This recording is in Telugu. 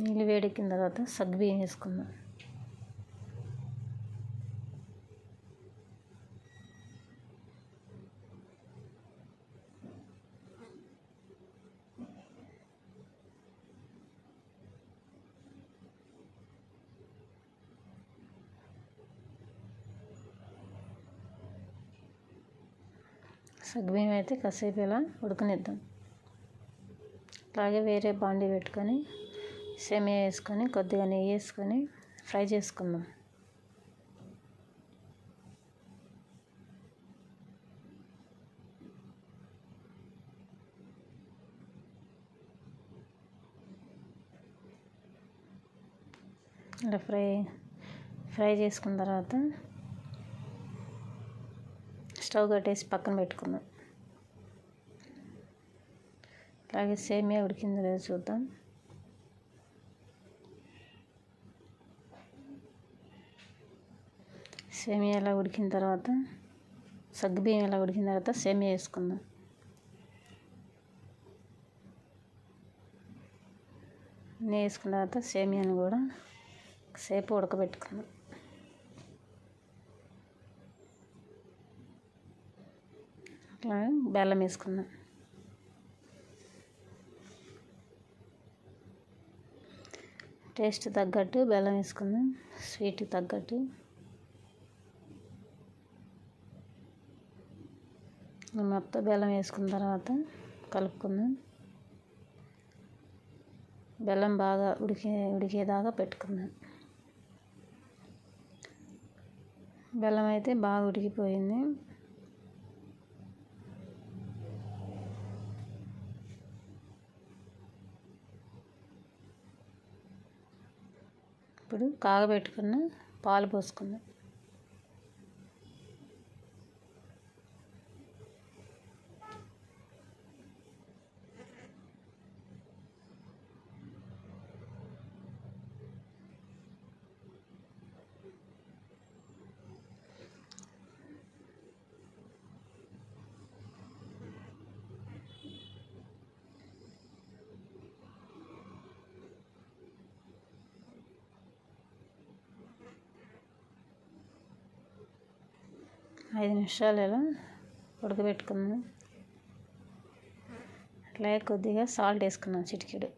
నీళ్ళు వేడెక్కిన తర్వాత సగ్గుబియ్యం వేసుకుందాం. సగ్బియ్యం అయితే కాసేపు ఇలా ఉడకనిద్దాం. అలాగే వేరే బాండి పెట్టుకొని సేమియా వేసుకొని కొద్దిగా నెయ్యి వేసుకొని ఫ్రై చేసుకుందాం. ఇలా ఫ్రై ఫ్రై చేసుకున్న తర్వాత స్టవ్ కట్టేసి పక్కన పెట్టుకుందాం. అలాగే సేమియా ఉడికిందో లేదో చూద్దాం. సేమియా ఎలా ఉడికిన తర్వాత సగ్గుబియ్యం ఎలా ఉడికిన తర్వాత సేమియా వేసుకుందాం. నెయ్యి వేసుకున్న తర్వాత సేమియాని కూడా సేపు ఉడకబెట్టుకుందాం. అట్లా బెల్లం వేసుకుందాం. టేస్ట్ తగ్గట్టు బెల్లం వేసుకుందాం. స్వీట్ తగ్గట్టు. మొత్తం బెల్లం వేసుకున్న తర్వాత కలుపుకుందాం. బెల్లం బాగా ఉడికే ఉడికేదాకా పెట్టుకుందాం. బెల్లం అయితే బాగా ఉడికిపోయింది. ఇప్పుడు కాగబెట్టుకున్న పాలు పోసుకుందాం. ఐదు నిమిషాలు ఇలా ఉడకబెట్టుకున్నాను. అట్లాగే కొద్దిగా సాల్ట్ వేసుకున్నాం చిటికెడు.